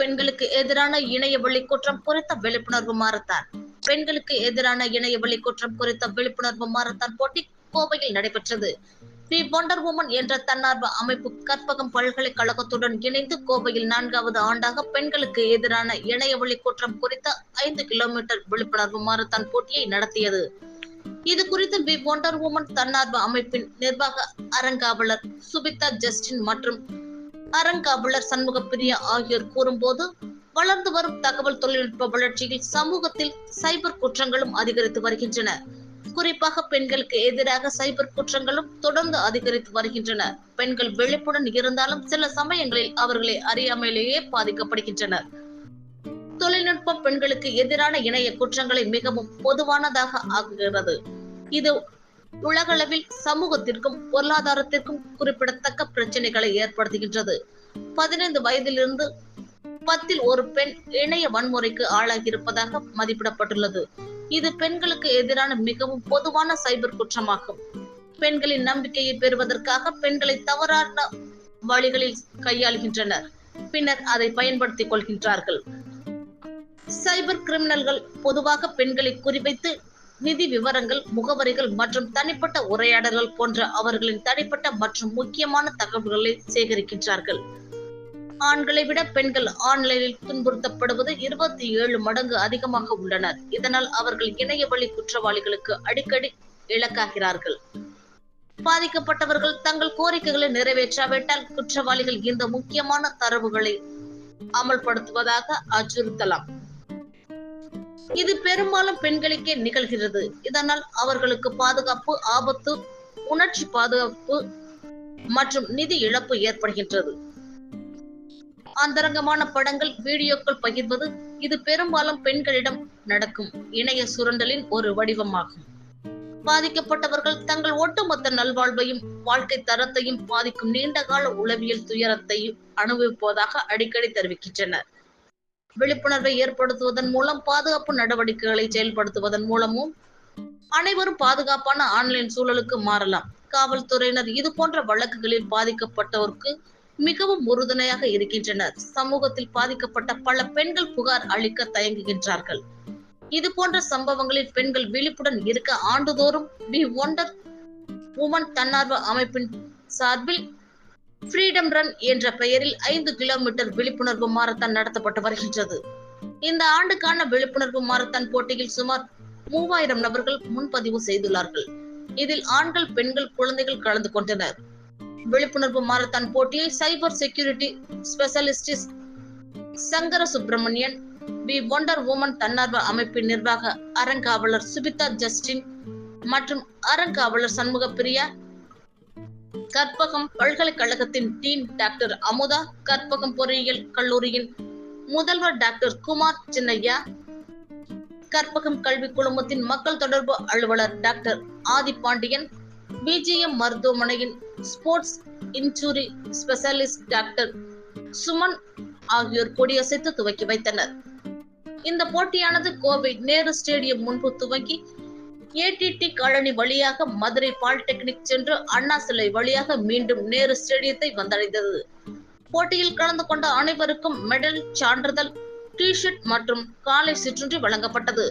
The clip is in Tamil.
பெண்களுக்கு எதிரான இணைய வழி குற்றம் குறித்த விழிப்புணர்வு மாரத்தான் பெண்களுக்கு எதிரான இணைய வழி குற்றம் குறித்த விழிப்புணர்வு மாரத்தான் போட்டி கோவையில் நடைபெற்றது. தி ஒண்டர் உமன் என்ற தன்னார்வ அமைப்பு கற்பகம் பல்கலைக்கழகத்துடன் இணைந்து கோவையில் நான்காவது ஆண்டாக பெண்களுக்கு எதிரான இணைய வழி குற்றம் குறித்த ஐந்து கிலோமீட்டர் விழிப்புணர்வு மாரத்தான் போட்டியை நடத்தியது. இது குறித்து வி ஒண்டர் உமன் தன்னார்வ அமைப்பின் நிர்வாக அறங்காவலர் சுபிதா ஜஸ்டின் மற்றும் அறங்காவலர் சண்முக பிரியா ஆகியோர் கூறும்போது வளர்ந்து வரும் தகவல் தொழில்நுட்ப வளர்ச்சியில் சமூகத்தில் சைபர் குற்றங்களும் அதிகரித்து வருகின்றன. குறிப்பாக பெண்களுக்கு எதிராக சைபர் குற்றங்களும் தொடர்ந்து அதிகரித்து வருகின்றன. பெண்கள் விழிப்புடன் இருந்தாலும் சில சமயங்களில் அவர்களை அறியாமையிலேயே பாதிக்கப்படுகின்றனர். தொழில்நுட்பம் பெண்களுக்கு எதிரான இணைய குற்றங்களை மிகவும் பொதுவானதாக ஆக்குகிறது. இது உலகளவில் சமூகத்திற்கும் பொருளாதாரத்திற்கும் குறிப்பிடத்தக்க பிரச்சனைகளை ஏற்படுத்துகின்றது. பதினைந்து வயதிலிருந்து பத்தில் ஒரு பெண் இணைய வன்முறைக்கு ஆளாகியிருப்பதாக மதிப்பிடப்பட்டுள்ளது. இது பெண்களுக்கு எதிரான மிகவும் பொதுவான சைபர் குற்றமாகும். பெண்களின் நம்பிக்கையை பெறுவதற்காக பெண்களை தவறான வழிகளில் கையாளுகின்றனர். பின்னர் அதை பயன்படுத்திக் கொள்கின்றார்கள். சைபர் கிரிமினல்கள் பொதுவாக பெண்களை குறிவைத்து நிதி விவரங்கள் முகவரிகள் மற்றும் தனிப்பட்ட உரையாடல்கள் போன்ற அவர்களின் தனிப்பட்ட மற்றும் முக்கியமான தகவல்களை சேகரிக்கின்றார்கள். ஆண்களை விட பெண்கள் ஆன்லைனில் துன்புறுத்தப்படுவது இருபத்தி ஏழு மடங்கு அதிகமாக உள்ளனர். இதனால் அவர்கள் இணைய வழி குற்றவாளிகளுக்கு அடிக்கடி இலக்காகிறார்கள். பாதிக்கப்பட்டவர்கள் தங்கள் கோரிக்கைகளை நிறைவேற்றாவிட்டால் குற்றவாளிகள் இந்த முக்கியமான தரவுகளை அமல்படுத்துவதாக அச்சுறுத்தலாம். இது பெரும்பாலும் பெண்களுக்கே நிகழ்கிறது. இதனால் அவர்களுக்கு பாதுகாப்பு ஆபத்து உணர்ச்சி பாதுகாப்பு மற்றும் நிதி இழப்பு ஏற்படுகின்றது. அந்தரங்கமான படங்கள் வீடியோக்கள் பகிர்வது இது பெரும்பாலும் பெண்களிடம் நடக்கும். இணைய சுரண்டலின் ஒரு வடிவமாகும். பாதிக்கப்பட்டவர்கள் தங்கள் ஒட்டுமொத்த நல்வாழ்வையும் வாழ்க்கை தரத்தையும் பாதிக்கும் நீண்டகால உளவியல் துயரத்தையும் அனுபவிப்பதாக அடிக்கடி தெரிவிக்கின்றனர். விழிப்புணர்வை ஏற்படுத்துவதன் மூலம் பாதுகாப்பு நடவடிக்கைகளை செயல்படுத்துவதன் மூலமும் அனைவரும் பாதுகாப்பான ஆன்லைன் சூழலுக்கு மாறலாம். காவல்துறையினர் இது போன்ற வழக்குகளில் பாதிக்கப்பட்டோருக்கு மிகவும் உறுதுணையாக இருக்கின்றனர். சமூகத்தில் பாதிக்கப்பட்ட பல பெண்கள் புகார் அளிக்க தயங்குகின்றார்கள். இது போன்ற சம்பவங்களில் பெண்கள் விழிப்புடன் இருக்க ஆண்டுதோறும் வி ஒண்டர் உமன் தன்னார்வ அமைப்பின் சார்பில் ஃப்ரீடம் ரன் என்ற பெயரில் ஐந்து கிலோமீட்டர் விழிப்புணர்வு மாரத்தான் நடத்தப்பட்டு வருகின்றது. இந்த ஆண்டுக்கான விழிப்புணர்வு மாரத்தான் போட்டியில் சுமார் மூவாயிரம் நபர்கள் முன்பதிவு செய்துள்ளார்கள். இதில் ஆண்கள் பெண்கள் குழந்தைகள் கலந்து கொண்டனர். விழிப்புணர்வு மாரத்தான் போட்டியை cyber security specialists Sankara Subramanian V. Wonder Woman தன்னார்வ அமைப்பின் நிர்வாக அறங்காவலர் சுபிதா ஜஸ்டின் மற்றும் அறங்காவலர் சண்முக பிரியா கற்பகம் பல்கலைக்கழகத்தின் டீன் டாக்டர் அமுதா கற்பகம் பொறியியல் கல்லூரியின் முதல்வர் டாக்டர் குமார் சின்னையா கற்பகம் கல்வி குழுமத்தின் மக்கள் தொடர்பு அலுவலர் டாக்டர் ஆதி பாண்டியன் பிஜிஎம் மருத்துவமனையின் sports injury specialist doctor Suman ஆகியோர் கொடியசைத்து துவக்கி வைத்தனர். இந்த போட்டியானது கோவை நேரு ஸ்டேடியம் முன்பு துவங்கி ஏடிடி காலனி வழியாக மதுரை பாலிடெக்னிக் சென்று அண்ணா சிலை வழியாக மீண்டும் நேரு ஸ்டேடியத்தை வந்தடைந்தது. போட்டியில் கலந்து கொண்ட அனைவருக்கும் மெடல் சான்றிதழ் டி ஷர்ட் மற்றும் காலை சிற்றுண்டி வழங்கப்பட்டது.